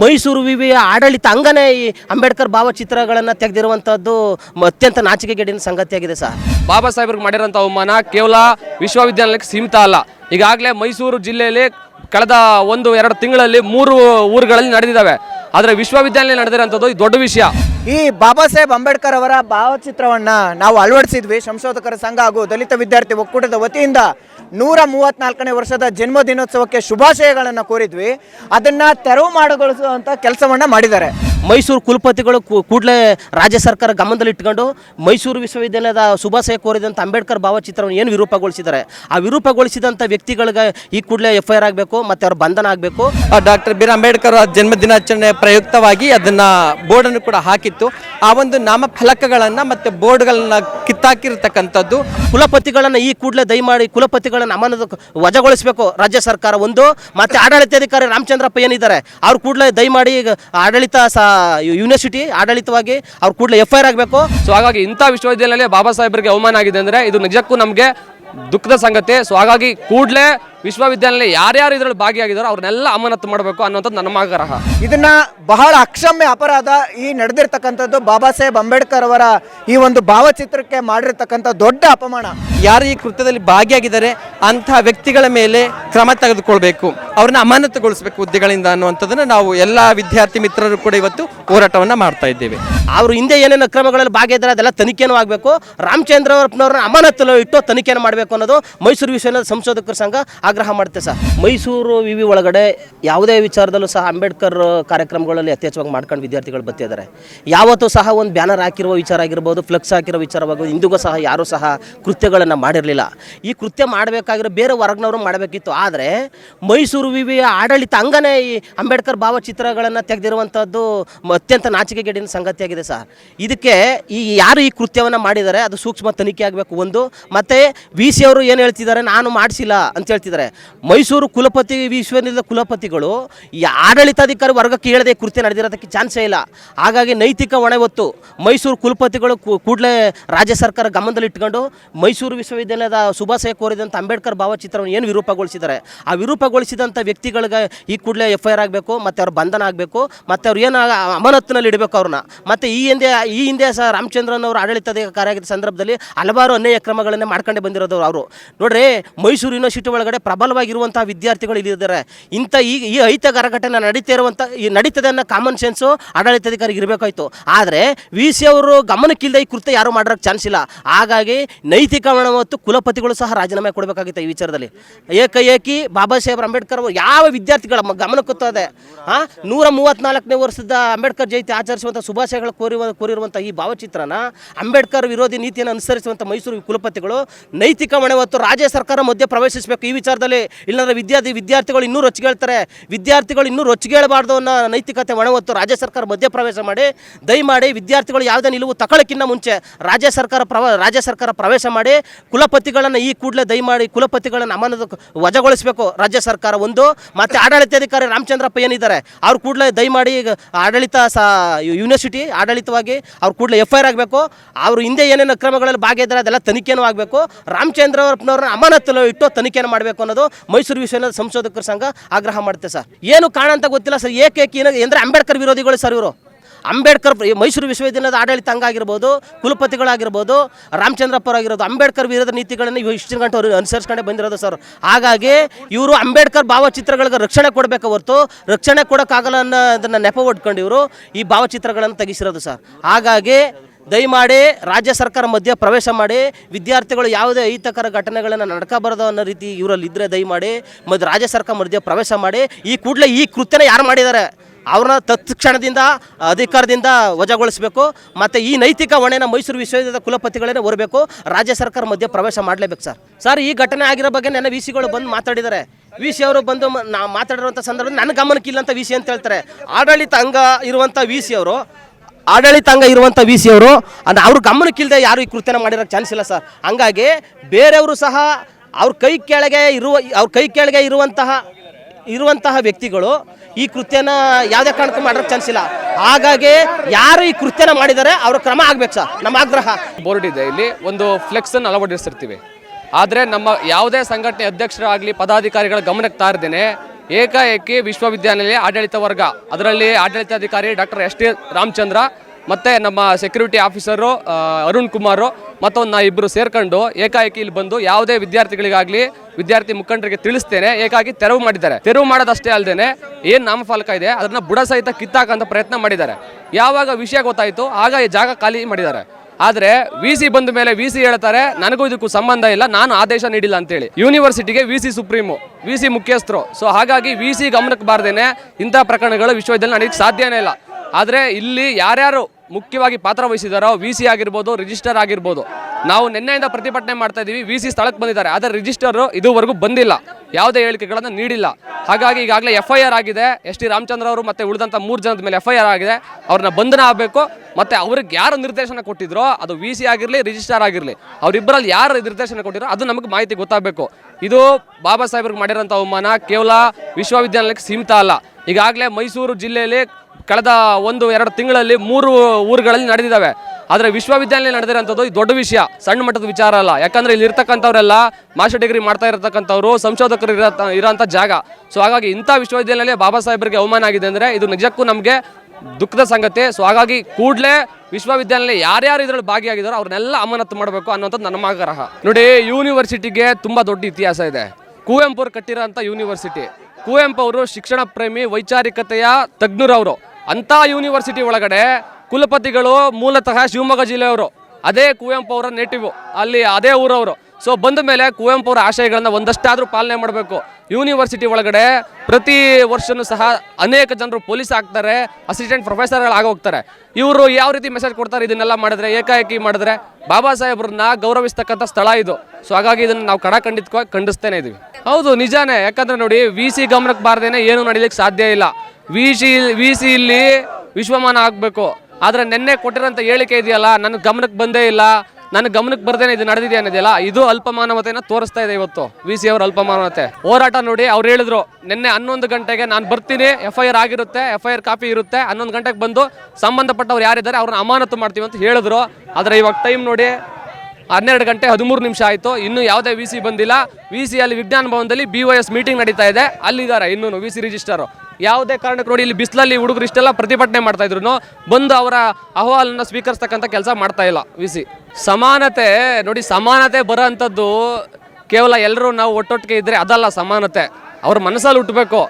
ಮೈಸೂರು ವಿವಿಯ ಆಡಳಿತ ಅಂಗನೇ ಈ ಅಂಬೇಡ್ಕರ್ ಭಾವಚಿತ್ರಗಳನ್ನು ತೆಗೆದಿರುವಂಥದ್ದು ಅತ್ಯಂತ ನಾಚಿಕೆಗೇಡಿನ ಸಂಗತಿಯಾಗಿದೆ ಸರ್. ಬಾಬಾ ಸಾಹೇಬ್ರಿಗೆ ಮಾಡಿರೋಂಥ ಅವಮಾನ ಕೇವಲ ವಿಶ್ವವಿದ್ಯಾಲಯಕ್ಕೆ ಸೀಮಿತ ಅಲ್ಲ. ಈಗಾಗಲೇ ಮೈಸೂರು ಜಿಲ್ಲೆಯಲ್ಲಿ ಕಳೆದ ಒಂದು ಎರಡು ತಿಂಗಳಲ್ಲಿ ಮೂರು ಊರುಗಳಲ್ಲಿ ನಡೆದಿದ್ದಾವೆ. ಆದರೆ ವಿಶ್ವವಿದ್ಯಾಲಯ ನಡೆದಿರೋಂಥದ್ದು ಇದು ದೊಡ್ಡ ವಿಷಯ. ಈ ಬಾಬಾ ಸಾಹೇಬ್ ಅಂಬೇಡ್ಕರ್ ಅವರ ಭಾವಚಿತ್ರವನ್ನು ನಾವು ಅಳವಡಿಸಿದ್ವಿ. ಸಂಶೋಧಕರ ಸಂಘ ಹಾಗೂ ದಲಿತ ವಿದ್ಯಾರ್ಥಿ ಒಕ್ಕೂಟದ ವತಿಯಿಂದ ನೂರ ಮೂವತ್ನಾಲ್ಕನೇ ವರ್ಷದ ಜನ್ಮ ದಿನೋತ್ಸವಕ್ಕೆ ಶುಭಾಶಯಗಳನ್ನು ಕೋರಿದ್ವಿ. ಅದನ್ನ ತೆರವು ಮಾಡಗೊಳಿಸುವಂತ ಕೆಲಸವನ್ನ ಮಾಡಿದ್ದಾರೆ. ಮೈಸೂರು ಕುಲಪತಿಗಳು ಕೂಡಲೇ ರಾಜ್ಯ ಸರ್ಕಾರ ಗಮನದಲ್ಲಿ ಇಟ್ಕೊಂಡು ಮೈಸೂರು ವಿಶ್ವವಿದ್ಯಾಲಯದ ಶುಭಾಶಯ ಕೋರಿದಂಥ ಅಂಬೇಡ್ಕರ್ ಭಾವಚಿತ್ರವನ್ನು ಏನು ವಿರೂಪಗೊಳಿಸಿದ್ದಾರೆ? ಆ ವಿರೂಪಗೊಳಿಸಿದಂಥ ವ್ಯಕ್ತಿಗಳಿಗೆ ಈ ಕೂಡಲೇ ಎಫ್ ಐ ಆರ್ ಆಗಬೇಕು ಮತ್ತು ಅವ್ರ ಬಂಧನ ಆಗಬೇಕು. Doctor B. ಆರ್. ಅಂಬೇಡ್ಕರ್ ಜನ್ಮದಿನಾಚರಣೆ ಜನ್ಮ ದಿನಾಚರಣೆ ಪ್ರಯುಕ್ತವಾಗಿ ಅದನ್ನು ಬೋರ್ಡನ್ನು ಕೂಡ ಹಾಕಿತ್ತು. ಆ ಒಂದು ನಾಮಫಲಕಗಳನ್ನು ಮತ್ತು ಬೋರ್ಡ್ಗಳನ್ನು ಕಿತ್ತಾಕಿರ್ತಕ್ಕಂಥದ್ದು ಕುಲಪತಿಗಳನ್ನು ಈ ಕೂಡಲೇ ದಯಮಾಡಿ ಕುಲಪತಿಗಳನ್ನು ಅಮಾನತು ವಜಗೊಳಿಸಬೇಕು. ರಾಜ್ಯ ಸರ್ಕಾರ ಒಂದು, ಮತ್ತೆ ಆಡಳಿತಾಧಿಕಾರಿ ರಾಮಚಂದ್ರಪ್ಪ ಏನಿದ್ದಾರೆ, ಅವ್ರು ಕೂಡಲೇ ದಯಮಾಡಿ ಆಡಳಿತ ಸಾ, ಯೂನಿವರ್ಸಿಟಿ ಆಡಳಿತವಾಗಿ ಅವ್ರು ಕೂಡಲೇ ಎಫ್ ಐ ಆಗಬೇಕು. ಸೊ ಹಾಗಾಗಿ ಇಂಥ ವಿಶ್ವವಿದ್ಯಾಲಯ ಬಾಬಾ ಸಾಹೇಬರಿಗೆ ಅವಮಾನ ಆಗಿದೆ ಅಂದರೆ ಇದು ನಿಜಕ್ಕೂ ನಮಗೆ ದುಃಖದ ಸಂಗತಿ. ಸೊ ಹಾಗಾಗಿ ಕೂಡಲೇ ವಿಶ್ವವಿದ್ಯಾನಿಲಯ ಯಾರ್ಯಾರು ಇದರಲ್ಲಿ ಭಾಗಿಯಾಗಿದ್ದಾರೋ ಅವ್ರನ್ನೆಲ್ಲ ಅಮಾನತು ಮಾಡಬೇಕು ಅನ್ನೋಂಥದ್ದು ನನ್ನ ಆಗ್ರಹ ಇದನ್ನ ಬಹಳ ಅಕ್ಷಮ್ಯ ಅಪರಾಧ ಈ ನಡೆದಿರ್ತಕ್ಕಂಥದ್ದು ಬಾಬಾ ಸಾಹೇಬ್ ಅಂಬೇಡ್ಕರ್ ಅವರ ಈ ಒಂದು ಭಾವಚಿತ್ರಕ್ಕೆ ಮಾಡಿರ್ತಕ್ಕಂಥ ದೊಡ್ಡ ಅಪಮಾನ. ಯಾರು ಈ ಕೃತ್ಯದಲ್ಲಿ ಭಾಗಿಯಾಗಿದ್ದಾರೆ ಅಂತಹ ವ್ಯಕ್ತಿಗಳ ಮೇಲೆ ಕ್ರಮ ತೆಗೆದುಕೊಳ್ಬೇಕು. ಅವ್ರನ್ನ ಅಮಾನತುಗೊಳಿಸಬೇಕು ಹುದ್ದೆಗಳಿಂದ ಅನ್ನುವಂಥದ್ದನ್ನ ನಾವು ಎಲ್ಲ ವಿದ್ಯಾರ್ಥಿ ಮಿತ್ರರು ಕೂಡ ಇವತ್ತು ಹೋರಾಟವನ್ನ ಮಾಡ್ತಾ ಇದ್ದೇವೆ. ಅವರು ಹಿಂದೆ ಏನೇನು ಅಕ್ರಮಗಳಲ್ಲಿ ಭಾಗಿಯಾದರೆ ಅದೆಲ್ಲ ತನಿಖೆಯನ್ನು ಆಗಬೇಕು. ರಾಮಚಂದ್ರ ಅವರ ಅಮಾನತ್ತು ಇಟ್ಟು ತನಿಖೆಯನ್ನು ಮಾಡಬೇಕು ಅನ್ನೋದು ಮೈಸೂರು ವಿಶ್ವವಿದ್ಯಾಲಯದ ಸಂಶೋಧಕರ ಸಂಘ ಆಗ್ರಹ ಮಾಡುತ್ತೆ ಸರ್. ಮೈಸೂರು ವಿವಿ ಒಳಗಡೆ ಯಾವುದೇ ವಿಚಾರದಲ್ಲೂ ಸಹ ಅಂಬೇಡ್ಕರ್ ಕಾರ್ಯಕ್ರಮಗಳಲ್ಲಿ ಯಥೇಚ್ಛವಾಗಿ ಮಾಡ್ಕೊಂಡು ವಿದ್ಯಾರ್ಥಿಗಳು ಬರ್ತಿದ್ದಾರೆ. ಯಾವತ್ತೂ ಸಹ ಒಂದು ಬ್ಯಾನರ್ ಹಾಕಿರುವ ವಿಚಾರ ಆಗಿರ್ಬೋದು, ಫ್ಲೆಕ್ಸ್ ಹಾಕಿರೋ ವಿಚಾರವಾಗಿ ಇಂದಿಗೂ ಸಹ ಯಾರೂ ಸಹ ಕೃತ್ಯಗಳನ್ನು ಮಾಡಿರಲಿಲ್ಲ. ಈ ಕೃತ್ಯ ಮಾಡಬೇಕಾಗಿರೋ ಬೇರೆ ವರ್ಗನವರು ಮಾಡಬೇಕಿತ್ತು. ಆದರೆ ಮೈಸೂರು ವಿವಿಯ ಆಡಳಿತ ಅಂಗನೇ ಈ ಅಂಬೇಡ್ಕರ್ ಭಾವಚಿತ್ರಗಳನ್ನು ತೆಗೆದಿರುವಂಥದ್ದು ಅತ್ಯಂತ ನಾಚಿಕೆಗೇಡಿನ ಸಂಗತಿಯಾಗಿದೆ ಸರ್. ಇದಕ್ಕೆ ಈ ಯಾರು ಈ ಕೃತ್ಯವನ್ನು ಮಾಡಿದ್ದಾರೆ ಅದು ಸೂಕ್ಷ್ಮ ತನಿಖೆ ಆಗಬೇಕು ಒಂದು. ಮತ್ತು ವಿ ಸಿ ಅವರು ಏನು ಹೇಳ್ತಿದ್ದಾರೆ? ನಾನು ಮಾಡಿಸಿಲ್ಲ ಅಂತ ಹೇಳ್ತಿದ್ದಾರೆ. ಮೈಸೂರು ಕುಲಪತಿ ವಿಶ್ವವಿದ್ಯಾಲಯದ ಕುಲಪತಿಗಳು, ಈ ಆಡಳಿತಾಧಿಕಾರಿ ವರ್ಗಕ್ಕೆ ಹೇಳದೆ ಕೃತ್ಯ ನಡೆದಿರೋದಕ್ಕೆ ಚಾನ್ಸೇ ಇಲ್ಲ. ಹಾಗಾಗಿ ನೈತಿಕ ಹೊಣೆ ಹೊತ್ತು ಮೈಸೂರು ಕುಲಪತಿಗಳು ಕೂಡಲೇ ರಾಜ್ಯ ಸರ್ಕಾರ ಗಮನದಲ್ಲಿ ಇಟ್ಕೊಂಡು ಮೈಸೂರು ವಿಶ್ವವಿದ್ಯಾಲಯದ ಶುಭಾಶಯ ಕೋರಿದಂಥ ಅಂಬೇಡ್ಕರ್ ಭಾವಚಿತ್ರವನ್ನು ಏನು ವಿರೂಪಗೊಳಿಸಿದ್ದಾರೆ, ಆ ವಿರೂಪಗೊಳಿಸಿದಂಥ ವ್ಯಕ್ತಿಗಳಿಗೆ ಈ ಕೂಡಲೇ ಎಫ್ ಐ ಆರ್ ಆಗಬೇಕು, ಮತ್ತು ಅವ್ರ ಬಂಧನ ಆಗಬೇಕು, ಮತ್ತು ಅವ್ರು ಏನು ಅಮಾನತ್ತಿನಲ್ಲಿ ಇಡಬೇಕು ಅವ್ರನ್ನ. ಮತ್ತು ಈ ಹಿಂದೆ ಈ ಹಿಂದೆ ಸಹ ರಾಮಚಂದ್ರನ್ ಅವರು ಆಡಳಿತಾಧಿಕಾರಿ ಆಗಿದ್ದ ಸಂದರ್ಭದಲ್ಲಿ ಹಲವಾರು ಅನ್ಯಾಯ ಕ್ರಮಗಳನ್ನೇ ಮಾಡ್ಕೊಂಡೇ ಬಂದಿರೋದು ಅವರು. ನೋಡ್ರಿ, ಮೈಸೂರು ಯೂನಿವರ್ಸಿಟಿ ಒಳಗಡೆ ಪ್ರಬಲವಾಗಿರುವಂಥ ವಿದ್ಯಾರ್ಥಿಗಳು ಇಲ್ಲಿದ್ದಾರೆ ಇಂಥ ಈ ಈ ಐತಗಾರ ಘಟನೆ ನಡೀತಾ ಇರುವಂಥ ಈ ನಡೀತದೆ ಅನ್ನೋ ಕಾಮನ್ ಸೆನ್ಸು ಆಡಳಿತಾಧಿಕಾರಿಗೆ ಇರಬೇಕಾಯ್ತು. ಆದರೆ ವಿ ಸಿ ಅವರು ಗಮನಕ್ಕಿಲ್ಲದೆ ಈ ಕೃತ್ಯ ಯಾರು ಮಾಡೋಕ್ಕೆ ಚಾನ್ಸ್ ಇಲ್ಲ. ಹಾಗಾಗಿ ನೈತಿಕ ಮತ್ತು ಕುಲಪತಿಗಳು ಸಹ ರಾಜೀನಾಮೆ ಕೊಡಬೇಕಾಗಿತ್ತು ಈ ವಿಚಾರದಲ್ಲಿ. ಏಕಏಕಿ ಬಾಬಾ ಸಾಹೇಬ್ ಅಂಬೇಡ್ಕರ್ ಯಾವ ವಿದ್ಯಾರ್ಥಿಗಳ ಗಮನಕ್ಕೆ ಹಾಂ ನೂರ ಮೂವತ್ನಾಲ್ಕನೇ ವರ್ಷದ ಅಂಬೇಡ್ಕರ್ ಜಯಂತಿ ಆಚರಿಸುವಂಥ ಶುಭಾಶಯಗಳು ಕೋರಿ ಕೋರಿರುವಂಥ ಈ ಭಾವಚಿತ್ರನ ಅಂಬೇಡ್ಕರ್ ವಿರೋಧಿ ನೀತಿಯನ್ನು ಅನುಸರಿಸುವಂಥ ಮೈಸೂರು ಕುಲಪತಿಗಳು ನೈತಿಕ ಮಣೆ ಮತ್ತು ರಾಜ್ಯ ಸರ್ಕಾರ ಮಧ್ಯೆ ಪ್ರವೇಶಿಸಬೇಕು ಈ ವಿಚಾರದಲ್ಲಿ ಇಲ್ಲಾಂದ್ರೆ ವಿದ್ಯಾರ್ಥಿ ವಿದ್ಯಾರ್ಥಿಗಳು ಇನ್ನೂ ರೊಚ್ಚಿಗೇಳ್ತಾರೆ ವಿದ್ಯಾರ್ಥಿಗಳು ಇನ್ನೂ ರೊಚ್ಚಿಗೇಳಬಾರ್ದು ಅನ್ನೋ ನೈತಿಕತೆ ಒಣ ಹೊತ್ತು ರಾಜ್ಯ ಸರ್ಕಾರ ಮಧ್ಯ ಪ್ರವೇಶ ಮಾಡಿ, ದಯಮಾಡಿ ವಿದ್ಯಾರ್ಥಿಗಳು ಯಾವುದೇ ನಿಲುವು ತಗೊಳ್ಳೋಕ್ಕಿಂತ ಮುಂಚೆ ರಾಜ್ಯ ಸರ್ಕಾರ ಪ್ರವ, ರಾಜ್ಯ ಸರ್ಕಾರ ಪ್ರವೇಶ ಮಾಡಿ, ಕುಲಪತಿಗಳನ್ನು ಈ ಕೂಡಲೇ ದಯಮಾಡಿ ಕುಲಪತಿಗಳನ್ನು ಅಮಾನದ ವಜಾಗೊಳಿಸಬೇಕು. ರಾಜ್ಯ ಸರ್ಕಾರ ಒಂದು, ಮತ್ತು ಆಡಳಿತಾಧಿಕಾರಿ ರಾಮಚಂದ್ರಪ್ಪ ಏನಿದ್ದಾರೆ, ಅವ್ರು ಕೂಡಲೇ ದಯಮಾಡಿ ಆಡಳಿತ ಯೂನಿವರ್ಸಿಟಿ ಆಡಳಿತವಾಗಿ ಅವ್ರು ಕೂಡಲೇ ಎಫ್ ಐ ಆರ್ ಆಗಬೇಕು. ಅವರು ಹಿಂದೆ ಏನೇನು ಅಕ್ರಮಗಳಲ್ಲಿ ಭಾಗಿಯಾದರೆ ಅದೆಲ್ಲ ತನಿಖೆಯೂ ಆಗಬೇಕು. ರಾಮಚಂದ್ರ ಅಮಾನತ್ತು ಇಟ್ಟು ತನಿಖೆಯನ್ನು ಮಾಡಬೇಕು ಅನ್ನೋದು ಮೈಸೂರು ವಿಶ್ವವಿದ್ಯಾಲಯದ ಸಂಶೋಧಕರ ಸಂಘ ಆಗ್ರಹ ಮಾಡುತ್ತೆ ಸರ್. ಏನು ಕಾರಣ ಅಂತ ಗೊತ್ತಿಲ್ಲ ಸರ್. ಏನ ಅಂದರೆ ಅಂಬೇಡ್ಕರ್ ವಿರೋಧಿಗಳು ಸರ್ ಇವರು. ಅಂಬೇಡ್ಕರ್ ಮೈಸೂರು ವಿಶ್ವವಿದ್ಯಾಲಯದ ಆಡಳಿತ ಅಂಗ ಆಗಿರ್ಬೋದು ಕುಲಪತಿಗಳಾಗಿರ್ಬೋದು ರಾಮಚಂದ್ರಪ್ಪರ್ ಆಗಿರೋದು, ಅಂಬೇಡ್ಕರ್ ವಿರೋಧ ನೀತಿಗಳನ್ನು ಇವು ಇಷ್ಟು ಗಂಟೆ ಅವರು ಅನುಸರಿಸ್ಕೊಂಡೇ ಬಂದಿರೋದು ಸರ್. ಹಾಗಾಗಿ ಇವರು ಅಂಬೇಡ್ಕರ್ ಭಾವಚಿತ್ರಗಳಿಗೆ ರಕ್ಷಣೆ ಕೊಡಬೇಕು ಹೊರತು ರಕ್ಷಣೆ ಕೊಡೋಕ್ಕಾಗಲ್ಲ ಅನ್ನೋ ಅದನ್ನು ನೆಪ ಒಡ್ಕೊಂಡು ಇವರು ಈ ಭಾವಚಿತ್ರಗಳನ್ನು ತೆಗೆಸಿರೋದು ಸರ್. ಹಾಗಾಗಿ ದಯಮಾಡಿ ರಾಜ್ಯ ಸರ್ಕಾರ ಮಧ್ಯ ಪ್ರವೇಶ ಮಾಡಿ, ವಿದ್ಯಾರ್ಥಿಗಳು ಯಾವುದೇ ಅಹಿತಕರ ಘಟನೆಗಳನ್ನು ನಡ್ಕೋಬಾರ್ದು ಅನ್ನೋ ರೀತಿ ಇವರಲ್ಲಿ ಇದ್ದರೆ ದಯಮಾಡಿ ಮತ್ತು ರಾಜ್ಯ ಸರ್ಕಾರ ಮಧ್ಯ ಪ್ರವೇಶ ಮಾಡಿ, ಈ ಕೂಡಲೇ ಈ ಕೃತ್ಯನ ಯಾರು ಮಾಡಿದ್ದಾರೆ ಅವ್ರನ್ನ ತತ್ಕ್ಷಣದಿಂದ, ಅಧಿಕಾರದಿಂದ ವಜಾಗೊಳಿಸಬೇಕು, ಮತ್ತು ಈ ನೈತಿಕ ಹೊಣೆನ ಮೈಸೂರು ವಿಶ್ವವಿದ್ಯಾಲಯದ ಕುಲಪತಿಗಳೇ ಹೊರಬೇಕು ರಾಜ್ಯ ಸರ್ಕಾರ ಮಧ್ಯ ಪ್ರವೇಶ ಮಾಡಲೇಬೇಕು ಸರ್. ಸರ್, ಈ ಘಟನೆ ಆಗಿರೋ ಬಗ್ಗೆ ನನ್ನ ವಿ ಸಿಗಳು ಬಂದು ಮಾತಾಡಿದ್ದಾರೆ ವಿ ಸಿ ಅವರು ಬಂದು ನಾ ಮಾತಾಡಿರುವಂಥ ಸಂದರ್ಭದಲ್ಲಿ ನನ್ನ ಗಮನಕ್ಕಿಲ್ಲ ಅಂತ ವಿ ಸಿ ಅಂತ ಹೇಳ್ತಾರೆ. ಆಡಳಿತ ಅಂಗ ಇರುವಂಥ ವಿ ಸಿ ಅವರು ಆಡಳಿತಾಂಗ ಇರುವಂಥ ವಿ ಸಿ ಅವರು ಅದು ಅವ್ರ ಗಮನಕ್ಕಿಲ್ಲದೆ ಯಾರು ಈ ಕೃತ್ಯನ ಮಾಡಿರೋ ಚಾನ್ಸ್ ಇಲ್ಲ ಸರ್ ಹಂಗಾಗಿ ಬೇರೆಯವರು ಸಹ ಅವ್ರ ಕೈ ಕೆಳಗೆ ಇರುವ, ಅವ್ರ ಕೈ ಕೆಳಗೆ ಇರುವಂತಹ ಇರುವಂತಹ ವ್ಯಕ್ತಿಗಳು ಈ ಕೃತ್ಯನ ಯಾವುದೇ ಕಾರಣಕ್ಕೂ ಮಾಡೋಕ್ಕೆ ಚಾನ್ಸ್ ಇಲ್ಲ. ಹಾಗಾಗಿ ಯಾರು ಈ ಕೃತ್ಯನ ಮಾಡಿದ್ದಾರೆ ಅವ್ರ ಕ್ರಮ ಆಗ್ಬೇಕು ಸರ್ ನಮ್ಮ ಆಗ್ರಹ. ಬೋರ್ಡ್ ಇದೆ ಇಲ್ಲಿ, ಒಂದು ಫ್ಲೆಕ್ಸನ್ನು ಅಳವಡಿಸಿರ್ತೀವಿ. ಆದರೆ ನಮ್ಮ ಯಾವುದೇ ಸಂಘಟನೆ ಅಧ್ಯಕ್ಷರಾಗಲಿ, ಪದಾಧಿಕಾರಿಗಳ ಗಮನಕ್ಕೆ ತಾರದೇನೆ ಏಕಾಏಕಿ ವಿಶ್ವವಿದ್ಯಾನಿಲಯ ಆಡಳಿತ ವರ್ಗ. ಅದರಲ್ಲಿ ಆಡಳಿತಾಧಿಕಾರಿ ಡಾಕ್ಟರ್ ಎಸ್ ಟಿ ರಾಮಚಂದ್ರ ಮತ್ತು ನಮ್ಮ ಸೆಕ್ಯೂರಿಟಿ ಆಫೀಸರು ಅರುಣ್ ಕುಮಾರ್ ಮತ್ತೊಂದು ನಾ ಇಬ್ಬರು ಸೇರ್ಕೊಂಡು ಏಕಾಏಕಿ ಇಲ್ಲಿ ಬಂದು ಯಾವುದೇ ವಿದ್ಯಾರ್ಥಿಗಳಿಗಾಗಲಿ ವಿದ್ಯಾರ್ಥಿ ಮುಖಂಡರಿಗೆ ತಿಳಿಸ್ತೇನೆ. ಏಕಾಗಿ ತೆರವು ಮಾಡಿದ್ದಾರೆ. ತೆರವು ಮಾಡೋದಷ್ಟೇ ಅಲ್ಲದೆ ಏನು ನಾಮಫಲಕ ಇದೆ, ಅದನ್ನು ಬುಡ ಸಹಿತ ಕಿತ್ತಾಕಂತ ಪ್ರಯತ್ನ ಮಾಡಿದ್ದಾರೆ. ಯಾವಾಗ ವಿಷಯ ಗೊತ್ತಾಯಿತು ಆಗ ಈ ಜಾಗ ಖಾಲಿ ಮಾಡಿದ್ದಾರೆ. ಆದ್ರೆ ವಿ ಸಿ ಬಂದ ಮೇಲೆ ವಿ ಸಿ ಹೇಳ್ತಾರೆ, ನನಗೂ ಇದಕ್ಕೂ ಸಂಬಂಧ ಇಲ್ಲ, ನಾನು ಆದೇಶ ನೀಡಿಲ್ಲ ಅಂತೇಳಿ. ಯೂನಿವರ್ಸಿಟಿಗೆ V C supreme V C ಮುಖ್ಯಸ್ಥರು. ಸೊ ಹಾಗಾಗಿ ವಿ ಸಿ ಗಮನಕ್ಕೆ ಬಾರ್ದೇನೆ ಇಂಥ ಪ್ರಕರಣಗಳು ವಿಶ್ವವಿದ್ಯಾಲಯ ನಡೆಯಕ್ಕೆ ಸಾಧ್ಯನೇ ಇಲ್ಲ. ಆದರೆ ಇಲ್ಲಿ ಯಾರ್ಯಾರು ಮುಖ್ಯವಾಗಿ ಪಾತ್ರ ವಹಿಸಿದಾರೋ ವಿ ಸಿ ಆಗಿರ್ಬೋದು ರಿಜಿಸ್ಟರ್ ಆಗಿರ್ಬೋದು ನಾವು ನಿನ್ನೆಯಿಂದ ಪ್ರತಿಭಟನೆ ಮಾಡ್ತಾ ಇದ್ದೀವಿ ವಿ ಸಿ ಸ್ಥಳಕ್ಕೆ ಬಂದಿದ್ದಾರೆ. ಆದರೆ ರಿಜಿಸ್ಟರ್ ಇದುವರೆಗೂ ಬಂದಿಲ್ಲ. ಯಾವುದೇ ಹೇಳಿಕೆಗಳನ್ನು ನೀಡಿಲ್ಲ. ಹಾಗಾಗಿ ಈಗಾಗಲೇ ಎಫ್ ಐ ಆರ್ ಆಗಿದೆ. ಎಸ್ ಟಿ ರಾಮಚಂದ್ರ ಅವರು ಮತ್ತೆ ಉಳಿದಂಥ ಮೂರು ಜನದ ಮೇಲೆ ಎಫ್ ಐ ಆರ್ ಆಗಿದೆ. ಅವ್ರನ್ನ ಬಂಧನ ಆಗಬೇಕು. ಮತ್ತೆ ಅವ್ರಿಗೆ ಯಾರು ನಿರ್ದೇಶನ ಕೊಟ್ಟಿದ್ರೋ, ಅದು ವಿ ಸಿ ಆಗಿರಲಿ ರಿಜಿಸ್ಟರ್ ಆಗಿರಲಿ, ಅವರಿಬ್ಬರಲ್ಲಿ ಯಾರು ನಿರ್ದೇಶನ ಕೊಟ್ಟಿರೋ, ಅದು ನಮಗೆ ಮಾಹಿತಿ ಗೊತ್ತಾಗಬೇಕು. ಇದು ಬಾಬಾ ಸಾಹೇಬ್ರಿಗೆ ಮಾಡಿರೋಂಥ ಅವಮಾನ. ಕೇವಲ ವಿಶ್ವವಿದ್ಯಾಲಯಕ್ಕೆ ಸೀಮಿತ ಅಲ್ಲ. ಈಗಾಗಲೇ ಮೈಸೂರು ಜಿಲ್ಲೆಯಲ್ಲಿ ಕಳೆದ ಒಂದು, ಎರಡು ತಿಂಗಳಲ್ಲಿ ಮೂರು ಊರುಗಳಲ್ಲಿ ನಡೆದಿದ್ದಾವೆ. ಆದರೆ ವಿಶ್ವವಿದ್ಯಾಲಯ ನಡೆದಿರೋಂಥದ್ದು ದೊಡ್ಡ ವಿಷಯ, ಸಣ್ಣ ಮಟ್ಟದ ವಿಚಾರ ಅಲ್ಲ. ಯಾಕಂದರೆ ಇಲ್ಲಿ ಇರ್ತಕ್ಕಂಥವರೆಲ್ಲ ಮಾಸ್ಟರ್ ಡಿಗ್ರಿ ಮಾಡ್ತಾ ಇರತಕ್ಕಂಥವ್ರು, ಸಂಶೋಧಕರು ಇರೋ ಜಾಗ. ಸೊ ಹಾಗಾಗಿ ಇಂಥ ವಿಶ್ವವಿದ್ಯಾಲಯ ಬಾಬಾ ಸಾಹೇಬರಿಗೆ ಅವಮಾನ ಆಗಿದೆ ಅಂದರೆ ಇದು ನಿಜಕ್ಕೂ ನಮಗೆ ದುಃಖದ ಸಂಗತಿ. ಸೊ ಹಾಗಾಗಿ ಕೂಡಲೇ ವಿಶ್ವವಿದ್ಯಾಲಯ ಯಾರ್ಯಾರು ಇದರಲ್ಲಿ ಭಾಗಿಯಾಗಿದ್ದಾರೋ ಅವ್ರನ್ನೆಲ್ಲ ಅಮಾನತು ಮಾಡಬೇಕು ಅನ್ನೋಂಥದ್ದು ನನ್ನ ಆಗ್ರಹ. ನೋಡಿ, ಯೂನಿವರ್ಸಿಟಿಗೆ ತುಂಬ ದೊಡ್ಡ ಇತಿಹಾಸ ಇದೆ. ಕುವೆಂಪು ಅವ್ರು ಕಟ್ಟಿರೋಂಥ ಯೂನಿವರ್ಸಿಟಿ. ಕುವೆಂಪು ಅವರು ಶಿಕ್ಷಣ ಪ್ರೇಮಿ ವೈಚಾರಿಕತೆಯ ತಜ್ಞರವರು ಅಂಥ ಯೂನಿವರ್ಸಿಟಿ ಒಳಗಡೆ ಕುಲಪತಿಗಳು ಮೂಲತಃ ಶಿವಮೊಗ್ಗ ಜಿಲ್ಲೆಯವರು, ಅದೇ ಕುವೆಂಪು ಅವರ ನೇಟಿವ್ ಅಲ್ಲಿ ಅದೇ ಊರವರು. ಸೊ ಬಂದ ಮೇಲೆ ಕುವೆಂಪು ಅವರ ಆಶಯಗಳನ್ನ ಒಂದಷ್ಟಾದರೂ ಪಾಲನೆ ಮಾಡಬೇಕು. ಯೂನಿವರ್ಸಿಟಿ ಒಳಗಡೆ ಪ್ರತಿ ವರ್ಷನೂ ಸಹ ಅನೇಕ ಜನರು ಪೊಲೀಸ್ ಆಗ್ತಾರೆ ಅಸಿಸ್ಟೆಂಟ್ ಪ್ರೊಫೆಸರ್ಗಳು ಆಗೋಗ್ತಾರೆ. ಇವರು ಯಾವ ರೀತಿ ಮೆಸೇಜ್ ಕೊಡ್ತಾರೆ, ಇದನ್ನೆಲ್ಲ ಮಾಡಿದ್ರೆ, ಏಕಾಏಕಿ ಮಾಡಿದ್ರೆ, ಬಾಬಾ ಸಾಹೇಬ್ರನ್ನ ಗೌರವಿಸ್ತಕ್ಕಂಥ ಸ್ಥಳ ಇದು. ಸೊ ಹಾಗಾಗಿ ಇದನ್ನು ನಾವು ಕಡ ಖಂಡಿತವಾಗಿ ಖಂಡಿಸ್ತೇನೆ ಇದೀವಿ. ಹೌದು, ನಿಜಾನೇ. ಯಾಕಂದ್ರೆ ನೋಡಿ ವಿ ಸಿ ಗಮನಕ್ಕೆ ಬಾರ್ದೇನೆ ಏನು ನಡೀಲಿಕ್ಕೆ ಸಾಧ್ಯ ಇಲ್ಲ. ವಿ ಸಿ ವಿ ಸಿ ಇಲ್ಲಿ ವಿಶ್ವಮಾನ ಆಗಬೇಕು. ಆದರೆ ನಿನ್ನೆ ಕೊಟ್ಟಿರೋಂಥ ಹೇಳಿಕೆ ಇದೆಯಲ್ಲ, ನನ್ನ ಗಮನಕ್ಕೆ ಬಂದೇ ಇಲ್ಲ, ನನ್ನ ಗಮನಕ್ಕೆ ಬರ್ದೇನೆ ಇದು ನಡೆದಿದೆ ಅನ್ನೋದಿಲ್ಲ ಇದು ಅಲ್ಪಮಾನವತೆನ ತೋರಿಸ್ತಾ ಇದೆ ಇವತ್ತು ವಿ ಸಿ ಅವರ ಅಲ್ಪಮಾನವತೆ. ಹೋರಾಟ ನೋಡಿ ಅವ್ರು ಹೇಳಿದ್ರು, ನಿನ್ನೆ ಹನ್ನೊಂದು ಗಂಟೆಗೆ ನಾನು ಬರ್ತೀನಿ ಎಫ್ ಐ ಆರ್ ಆಗಿರುತ್ತೆ ಎಫ್ ಐ ಆರ್ ಕಾಪಿ ಇರುತ್ತೆ, ಹನ್ನೊಂದು ಗಂಟೆಗೆ ಬಂದು ಸಂಬಂಧಪಟ್ಟವ್ರು ಯಾರಿದ್ದಾರೆ ಅವ್ರನ್ನ ಅಮಾನತು ಮಾಡ್ತೀವಿ ಅಂತ ಹೇಳಿದ್ರು. ಆದರೆ ಇವಾಗ ಟೈಮ್ ನೋಡಿ ಹನ್ನೆರಡು ಗಂಟೆ ಹದಿಮೂರು ನಿಮಿಷ ಆಯಿತು. ಇನ್ನೂ ಯಾವುದೇ ವಿ ಸಿ ಬಂದಿಲ್ಲ. ವಿ ಸಿ ಅಲ್ಲಿ ವಿಜ್ಞಾನ ಭವನದಲ್ಲಿ ಬಿ ವೈ ಎಸ್ ಮೀಟಿಂಗ್ ನಡೀತಾ ಇದೆ. ಅಲ್ಲಿದ್ದಾರೆ ಇನ್ನೂ ವಿ ಸಿ ರಿಜಿಸ್ಟರು ಯಾವುದೇ ಕಾರಣಕ್ಕೆ ನೋಡಿ, ಇಲ್ಲಿ ಬಿಸಿಲಲ್ಲಿ ಹುಡುಗರು ಇಷ್ಟೆಲ್ಲ ಪ್ರತಿಭಟನೆ ಮಾಡ್ತಾ ಇದ್ರು ಬಂದು ಅವರ ಅಹವಾಲನ್ನ ಸ್ವೀಕರಿಸ್ತಕ್ಕಂಥ ಕೆಲಸ ಮಾಡ್ತಾ ಇಲ್ಲ ವಿ ಸಿ ಸಮಾನತೆ, ನೋಡಿ, ಸಮಾನತೆ ಬರೋ ಅಂಥದ್ದು ಕೇವಲ ಎಲ್ಲರೂ ನಾವು ಒಟ್ಟೊಟ್ಟಿಗೆ ಇದ್ದರೆ ಅದಲ್ಲ ಸಮಾನತೆ. ಅವ್ರ ಮನಸ್ಸಲ್ಲಿ ಹುಟ್ಟಬೇಕು.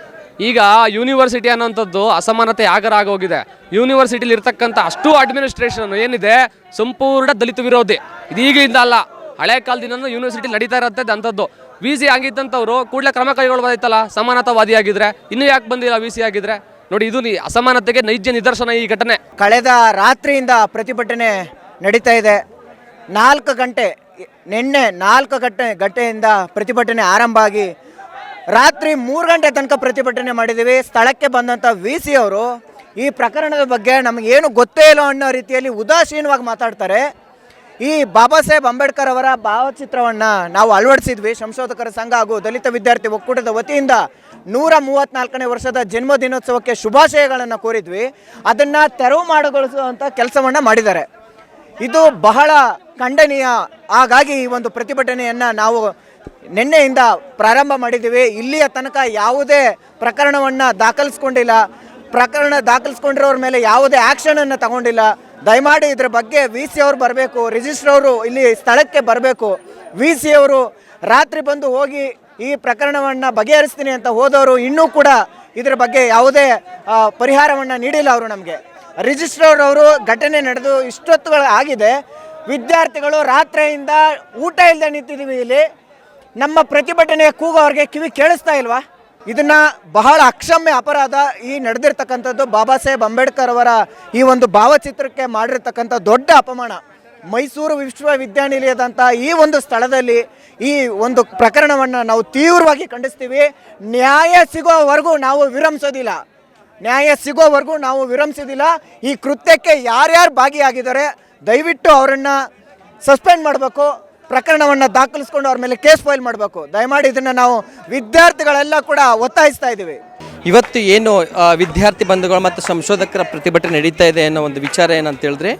ಈಗ ಯೂನಿವರ್ಸಿಟಿ ಅನ್ನೋಂಥದ್ದು ಅಸಮಾನತೆ ಆಗರಾಗೋಗಿದೆ ಯೂನಿವರ್ಸಿಟಿಲಿ ಇರ್ತಕ್ಕಂಥ ಅಷ್ಟು ಅಡ್ಮಿನಿಸ್ಟ್ರೇಷನ್ ಏನಿದೆ? ಸಂಪೂರ್ಣ ದಲಿತ ವಿರೋಧಿ. ಇದು ಈಗಿಂದ ಅಲ್ಲ. ಹಳೆ ಕಾಲದಿಂದ ಯೂನಿವರ್ಸಿಟಿ ನಡೀತಾ ಇರತ್ತೆ ಅಂಥದ್ದು. ವಿ ಸಿ ಆಗಿದ್ದಂಥವ್ರು ಕೂಡಲೇ ಕ್ರಮ ಕೈಗೊಳ್ಬೋದಾಯ್ತಲ್ಲ? ಸಮಾನತಾವಾದಿ ಆಗಿದ್ರೆ ಇನ್ನೂ ಯಾಕೆ ಬಂದಿಲ್ಲ ವಿ ಸಿ ಆಗಿದ್ರೆ? ನೋಡಿ, ಇದು ಅಸಮಾನತೆಗೆ ನೈಜ ನಿದರ್ಶನ ಈ ಘಟನೆ. ಕಳೆದ ರಾತ್ರಿಯಿಂದ ಪ್ರತಿಭಟನೆ ನಡೀತಾ ಇದೆ. ನಾಲ್ಕು ಗಂಟೆ, ನಿನ್ನೆ ನಾಲ್ಕು ಗಂಟೆ ಗಂಟೆಯಿಂದ ಪ್ರತಿಭಟನೆ ಆರಂಭ ಆಗಿ ರಾತ್ರಿ ಮೂರು ಗಂಟೆ ತನಕ ಪ್ರತಿಭಟನೆ ಮಾಡಿದ್ದೀವಿ. ಸ್ಥಳಕ್ಕೆ ಬಂದಂಥ ವಿ ಸಿ ಅವರು ಈ ಪ್ರಕರಣದ ಬಗ್ಗೆ ನಮಗೇನು ಗೊತ್ತೇ ಇಲ್ಲ ಅನ್ನೋ ರೀತಿಯಲ್ಲಿ ಉದಾಸೀನವಾಗಿ ಮಾತಾಡ್ತಾರೆ. ಈ ಬಾಬಾ ಸಾಹೇಬ್ ಅಂಬೇಡ್ಕರ್ ಅವರ ಭಾವಚಿತ್ರವನ್ನು ನಾವು ಅಳವಡಿಸಿದ್ವಿ. ಸಂಶೋಧಕರ ಸಂಘ ಹಾಗೂ ದಲಿತ ವಿದ್ಯಾರ್ಥಿ ಒಕ್ಕೂಟದ ವತಿಯಿಂದ ನೂರ ಮೂವತ್ತ್ನಾಲ್ಕನೇ ವರ್ಷದ ಜನ್ಮ ದಿನೋತ್ಸವಕ್ಕೆ ಶುಭಾಶಯಗಳನ್ನು ಕೋರಿದ್ವಿ. ಅದನ್ನು ತೆರವು ಮಾಡಗೊಳಿಸುವಂಥ ಕೆಲಸವನ್ನು ಮಾಡಿದ್ದಾರೆ. ಇದು ಬಹಳ ಖಂಡನೀಯ ಹಾಗಾಗಿ ಈ ಒಂದು ಪ್ರತಿಭಟನೆಯನ್ನು ನಾವು ನಿನ್ನೆಯಿಂದ ಪ್ರಾರಂಭ ಮಾಡಿದ್ದೀವಿ. ಇಲ್ಲಿಯ ತನಕ ಯಾವುದೇ ಪ್ರಕರಣವನ್ನು ದಾಖಲಿಸ್ಕೊಂಡಿಲ್ಲ. ಪ್ರಕರಣ ದಾಖಲಿಸ್ಕೊಂಡಿರೋರ ಮೇಲೆ ಯಾವುದೇ ಆ್ಯಕ್ಷನನ್ನು ತಗೊಂಡಿಲ್ಲ. ದಯಮಾಡಿ ಇದ್ರ ಬಗ್ಗೆ ವಿ ಸಿ ಅವರು ಬರಬೇಕು. ರಿಜಿಸ್ಟ್ರ್ ಅವರು ಇಲ್ಲಿ ಸ್ಥಳಕ್ಕೆ ಬರಬೇಕು. ವಿ ಸಿ ಅವರು ರಾತ್ರಿ ಬಂದು ಹೋಗಿ ಈ ಪ್ರಕರಣವನ್ನು ಬಗೆಹರಿಸ್ತೀನಿ ಅಂತ ಹೋದವರು ಇನ್ನೂ ಕೂಡ ಇದರ ಬಗ್ಗೆ ಯಾವುದೇ ಪರಿಹಾರವನ್ನು ನೀಡಿಲ್ಲ ಅವರು ನಮಗೆ. ರಿಜಿಸ್ಟ್ರರ್ ಅವರು ಘಟನೆ ನಡೆದು ಇಷ್ಟೊತ್ತುಗಳು ಆಗಿದೆ. ವಿದ್ಯಾರ್ಥಿಗಳು ರಾತ್ರಿಯಿಂದ ಊಟ ಇಲ್ಲದೆ ನಿಂತಿದ್ದೀವಿ ಇಲ್ಲಿ. ನಮ್ಮ ಪ್ರತಿಭಟನೆಯ ಕೂಗು ಅವ್ರಿಗೆ ಕಿವಿ ಕೇಳಿಸ್ತಾ ಇಲ್ವಾ? ಇದನ್ನ ಬಹಳ ಅಕ್ಷಮ್ಯ ಅಪರಾಧ ಈ ನಡೆದಿರ್ತಕ್ಕಂಥದ್ದು ಬಾಬಾ ಸಾಹೇಬ್ ಅಂಬೇಡ್ಕರ್ ಅವರ ಈ ಒಂದು ಭಾವಚಿತ್ರಕ್ಕೆ ಮಾಡಿರ್ತಕ್ಕಂಥ ದೊಡ್ಡ ಅಪಮಾನ. ಮೈಸೂರು ವಿಶ್ವವಿದ್ಯಾನಿಲಯದಂಥ ಈ ಒಂದು ಸ್ಥಳದಲ್ಲಿ ಈ ಒಂದು ಪ್ರಕರಣವನ್ನು ನಾವು ತೀವ್ರವಾಗಿ ಖಂಡಿಸ್ತೀವಿ. ನ್ಯಾಯ ಸಿಗೋವರೆಗೂ ನಾವು ವಿರಮಿಸೋದಿಲ್ಲ. ನ್ಯಾಯ ಸಿಗೋವರೆಗೂ ನಾವು ವಿರಮಿಸೋದಿಲ್ಲ. ಈ ಕೃತ್ಯಕ್ಕೆ ಯಾರ್ಯಾರು ಭಾಗಿಯಾಗಿದ್ದಾರೆ, ದಯವಿಟ್ಟು ಅವರನ್ನು ಸಸ್ಪೆಂಡ್ ಮಾಡಬೇಕು. ಪ್ರಕರಣವನ್ನು ದಾಖಲಿಸ್ಕೊಂಡು ಅವ್ರ ಮೇಲೆ ಕೇಸ್ ಫೈಲ್ ಮಾಡಬೇಕು. ದಯಮಾಡಿ ಇದನ್ನು ನಾವು ವಿದ್ಯಾರ್ಥಿಗಳೆಲ್ಲ ಕೂಡ ಒತ್ತಾಯಿಸ್ತಾ ಇದ್ದೀವಿ. ಇವತ್ತು ಏನು ವಿದ್ಯಾರ್ಥಿ ಬಂಧುಗಳು ಮತ್ತು ಸಂಶೋಧಕರ ಪ್ರತಿಭಟನೆ ನಡೀತಾ ಇದೆ ಅನ್ನೋ ಒಂದು ವಿಚಾರ ಏನಂತ ಹೇಳಿದ್ರೆ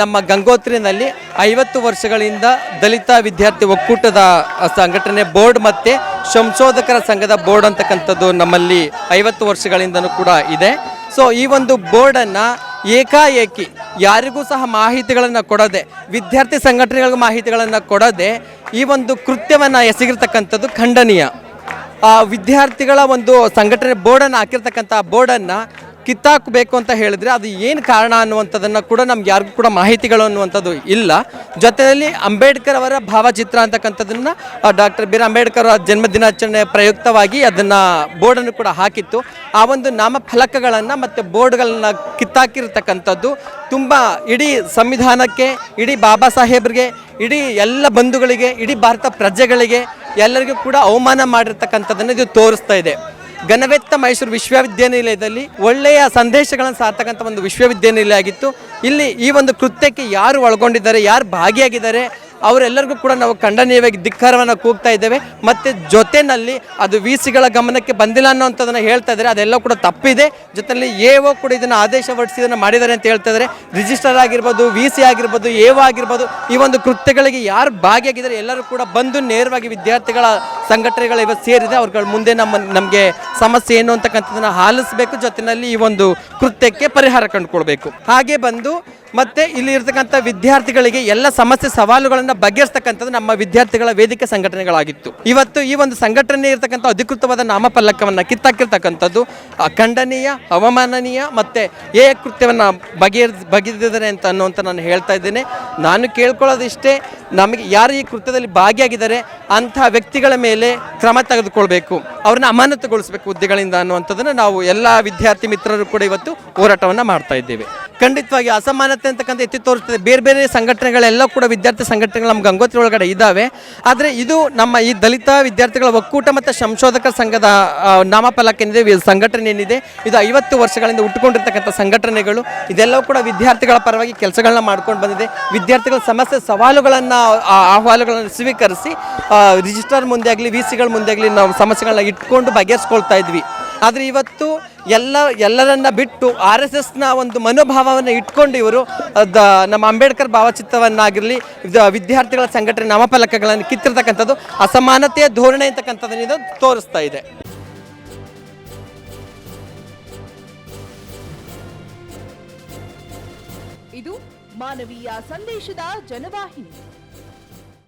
ನಮ್ಮ ಗಂಗೋತ್ರಿನಲ್ಲಿ ಐವತ್ತು ವರ್ಷಗಳಿಂದ ದಲಿತ ವಿದ್ಯಾರ್ಥಿ ಒಕ್ಕೂಟದ ಸಂಘಟನೆ ಬೋರ್ಡ್ ಮತ್ತು ಸಂಶೋಧಕರ ಸಂಘದ ಬೋರ್ಡ್ ಅಂತಕ್ಕಂಥದ್ದು ನಮ್ಮಲ್ಲಿ ಐವತ್ತು ವರ್ಷಗಳಿಂದನೂ ಕೂಡ ಇದೆ. ಸೊ ಈ ಒಂದು ಬೋರ್ಡನ್ನು ಏಕಾಏಕಿ, ಯಾರಿಗೂ ಸಹ ಮಾಹಿತಿಗಳನ್ನು ಕೊಡದೆ, ವಿದ್ಯಾರ್ಥಿ ಸಂಘಟನೆಗಳಿಗೂ ಮಾಹಿತಿಗಳನ್ನು ಕೊಡದೆ ಈ ಒಂದು ಕೃತ್ಯವನ್ನು ಎಸಗಿರ್ತಕ್ಕಂಥದ್ದು ಖಂಡನೀಯ. ಆ ವಿದ್ಯಾರ್ಥಿಗಳ ಒಂದು ಸಂಘಟನೆ ಬೋರ್ಡನ್ನು ಹಾಕಿರ್ತಕ್ಕಂಥ ಬೋರ್ಡನ್ನು ಕಿತ್ತಾಕಬೇಕು ಅಂತ ಹೇಳಿದ್ರೆ ಅದು ಏನು ಕಾರಣ ಅನ್ನುವಂಥದ್ದನ್ನು ಕೂಡ ನಮ್ಗೆ ಯಾರಿಗೂ ಕೂಡ ಮಾಹಿತಿಗಳು ಅನ್ನುವಂಥದ್ದು ಇಲ್ಲ. ಜೊತೆಯಲ್ಲಿ ಅಂಬೇಡ್ಕರ್ ಅವರ ಭಾವಚಿತ್ರ ಅಂತಕ್ಕಂಥದ್ದನ್ನು ಡಾಕ್ಟರ್ ಬಿ ಆರ್ ಅಂಬೇಡ್ಕರ್ ಅವರ ಜನ್ಮದಿನಾಚರಣೆ ಪ್ರಯುಕ್ತವಾಗಿ ಅದನ್ನು ಬೋರ್ಡನ್ನು ಕೂಡ ಹಾಕಿತ್ತು. ಆ ಒಂದು ನಾಮಫಲಕಗಳನ್ನು ಮತ್ತು ಬೋರ್ಡ್ಗಳನ್ನು ಕಿತ್ತಾಕಿರ್ತಕ್ಕಂಥದ್ದು ತುಂಬ ಇಡೀ ಸಂವಿಧಾನಕ್ಕೆ, ಇಡೀ ಬಾಬಾ ಸಾಹೇಬ್ರಿಗೆ, ಇಡೀ ಎಲ್ಲ ಬಂಧುಗಳಿಗೆ, ಇಡೀ ಭಾರತ ಪ್ರಜೆಗಳಿಗೆ ಎಲ್ಲರಿಗೂ ಕೂಡ ಅವಮಾನ ಮಾಡಿರ್ತಕ್ಕಂಥದ್ದನ್ನು ಇದು ತೋರಿಸ್ತಾ ಇದೆ. ಘನವೆತ್ತ ಮೈಸೂರು ವಿಶ್ವವಿದ್ಯಾನಿಲಯದಲ್ಲಿ ಒಳ್ಳೆಯ ಸಂದೇಶಗಳನ್ನು ಸಾರ್ತಕ್ಕಂಥ ಒಂದು ವಿಶ್ವವಿದ್ಯಾನಿಲಯ ಆಗಿತ್ತು. ಇಲ್ಲಿ ಈ ಒಂದು ಕೃತ್ಯಕ್ಕೆ ಯಾರು ಒಳಗೊಂಡಿದ್ದಾರೆ, ಯಾರು ಭಾಗಿಯಾಗಿದ್ದಾರೆ ಅವರೆಲ್ಲರಿಗೂ ಕೂಡ ನಾವು ಖಂಡನೀಯವಾಗಿ ಧಿಕ್ಕಾರವನ್ನು ಕೂಗ್ತಾ ಇದ್ದೇವೆ. ಮತ್ತು ಜೊತೆಯಲ್ಲಿ ಅದು ವಿ ಸಿಗಳ ಗಮನಕ್ಕೆ ಬಂದಿಲ್ಲ ಅನ್ನೋಂಥದ್ದನ್ನು ಹೇಳ್ತಾ ಇದ್ದಾರೆ. ಅದೆಲ್ಲ ಕೂಡ ತಪ್ಪಿದೆ. ಜೊತೆಯಲ್ಲಿ ಎ ಒ ಕೂಡ ಇದನ್ನು ಆದೇಶ ಹೊರಡಿಸಿ ಇದನ್ನು ಮಾಡಿದ್ದಾರೆ ಅಂತ ಹೇಳ್ತಾ ಇದ್ದಾರೆ. ರಿಜಿಸ್ಟರ್ ಆಗಿರ್ಬೋದು, ವಿ ಸಿ ಆಗಿರ್ಬೋದು, ಎ ಒ ಆಗಿರ್ಬೋದು, ಈ ಒಂದು ಕೃತ್ಯಗಳಿಗೆ ಯಾರು ಭಾಗಿಯಾಗಿದ್ದಾರೆ ಎಲ್ಲರೂ ಕೂಡ ಬಂದು ನೇರವಾಗಿ ವಿದ್ಯಾರ್ಥಿಗಳ ಸಂಘಟನೆಗಳು ಇವತ್ತು ಸೇರಿದೆ. ಅವ್ರಗಳ ಮುಂದೆ ನಮ್ಮ, ನಮಗೆ ಸಮಸ್ಯೆ ಏನು ಅಂತಕ್ಕಂಥದ್ದನ್ನು ಆಲಿಸಬೇಕು. ಜೊತೆಯಲ್ಲಿ ಈ ಒಂದು ಕೃತ್ಯಕ್ಕೆ ಪರಿಹಾರ ಕಂಡುಕೊಳ್ಬೇಕು. ಹಾಗೆ ಬಂದು ಮತ್ತೆ ಇಲ್ಲಿ ಇರ್ತಕ್ಕಂಥ ವಿದ್ಯಾರ್ಥಿಗಳಿಗೆ ಎಲ್ಲ ಸಮಸ್ಯೆ ಸವಾಲುಗಳನ್ನು ಬಗೆಹರಿಸ್ತಕ್ಕಂಥದ್ದು ನಮ್ಮ ವಿದ್ಯಾರ್ಥಿಗಳ ವೇದಿಕೆ ಸಂಘಟನೆಗಳಾಗಿತ್ತು. ಇವತ್ತು ಈ ಒಂದು ಸಂಘಟನೆ ಇರತಕ್ಕಂಥ ಅಧಿಕೃತವಾದ ನಾಮಫಲಕವನ್ನು ಕಿತ್ತಾಕಿರ್ತಕ್ಕಂಥದ್ದು ಖಂಡನೀಯ ಅವಮಾನನೀಯ ಮತ್ತೆ ಏ ಕೃತ್ಯವನ್ನು ಬಗೆಹರ್ ಬಗೆದಿದ್ದಾರೆ ಅಂತ ಅನ್ನುವಂಥ ನಾನು ಹೇಳ್ತಾ ಇದ್ದೇನೆ. ನಾನು ಕೇಳ್ಕೊಳ್ಳೋದಿಷ್ಟೇ ನಮಗೆ ಯಾರು ಈ ಕೃತ್ಯದಲ್ಲಿ ಭಾಗಿಯಾಗಿದ್ದಾರೆ ಅಂತಹ ವ್ಯಕ್ತಿಗಳ ಮೇಲೆ ಕ್ರಮ ತೆಗೆದುಕೊಳ್ಬೇಕು. ಅವ್ರನ್ನ ಅಮಾನತುಗೊಳಿಸಬೇಕು ಹುದ್ದೆಗಳಿಂದ ಅನ್ನುವಂಥದ್ದನ್ನು ನಾವು ಎಲ್ಲ ವಿದ್ಯಾರ್ಥಿ ಮಿತ್ರರು ಕೂಡ ಇವತ್ತು ಹೋರಾಟವನ್ನು ಮಾಡ್ತಾ ಇದ್ದೇವೆ. ಖಂಡಿತವಾಗಿ ಅಸಮಾನತೆ ಅಂತಕ್ಕಂಥ ಎತ್ತಿ ತೋರಿಸ್ತದೆ. ಬೇರೆ ಬೇರೆ ಸಂಘಟನೆಗಳೆಲ್ಲ ಕೂಡ ವಿದ್ಯಾರ್ಥಿ ಸಂಘಟನೆಗಳು ನಮ್ಮ ಗಂಗೋತ್ರಿ ಒಳಗಡೆ ಇದ್ದಾವೆ. ಆದರೆ ಇದು ನಮ್ಮ ಈ ದಲಿತ ವಿದ್ಯಾರ್ಥಿಗಳ ಒಕ್ಕೂಟ ಮತ್ತು ಸಂಶೋಧಕ ಸಂಘದ ನಾಮಫಲಕ ಏನಿದೆ ಸಂಘಟನೆ ಏನಿದೆ, ಇದು ಐವತ್ತು ವರ್ಷಗಳಿಂದ ಉಟ್ಕೊಂಡಿರ್ತಕ್ಕಂಥ ಸಂಘಟನೆಗಳು. ಇದೆಲ್ಲವೂ ಕೂಡ ವಿದ್ಯಾರ್ಥಿಗಳ ಪರವಾಗಿ ಕೆಲಸಗಳನ್ನ ಮಾಡ್ಕೊಂಡು ಬಂದಿದೆ. ವಿದ್ಯಾರ್ಥಿಗಳ ಸಮಸ್ಯೆ ಸವಾಲುಗಳನ್ನು ಅಹವಾಲುಗಳನ್ನು ಸ್ವೀಕರಿಸಿ ರಿಜಿಸ್ಟರ್ ಮುಂದೆ ಆಗಲಿ ವಿ ಸಿಗಳ ಮುಂದೆ ಆಗಲಿ ನಾವು ಸಮಸ್ಯೆಗಳನ್ನ ಇಟ್ಕೊಂಡು ಬಗೆಹರಿಸ್ಕೊಳ್ತಾ ಇದ್ವಿ. ಆದರೆ ಇವತ್ತು ಎಲ್ಲ ಎಲ್ಲರನ್ನ ಬಿಟ್ಟು ಆರ್ ಎಸ್ ಎಸ್ನ ಒಂದು ಮನೋಭಾವವನ್ನು ಇಟ್ಕೊಂಡು ಇವರು ದ, ನಮ್ಮ ಅಂಬೇಡ್ಕರ್ ಭಾವಚಿತ್ರವನ್ನಾಗಿರಲಿ ವಿದ್ಯಾರ್ಥಿಗಳ ಸಂಘಟನೆ ನಾಮಫಲಕಗಳನ್ನು ಕಿತ್ತಿರ್ತಕ್ಕಂಥದ್ದು, ಅಸಮಾನತೆಯ ಧೋರಣೆ ಅಂತಕ್ಕಂಥದ್ದನ್ನು ಇದು ತೋರಿಸ್ತಾ ಇದೆ. ಇದು ಮಾನವೀಯ ಸಂದೇಶದ ಜನವಾಹಿನಿ.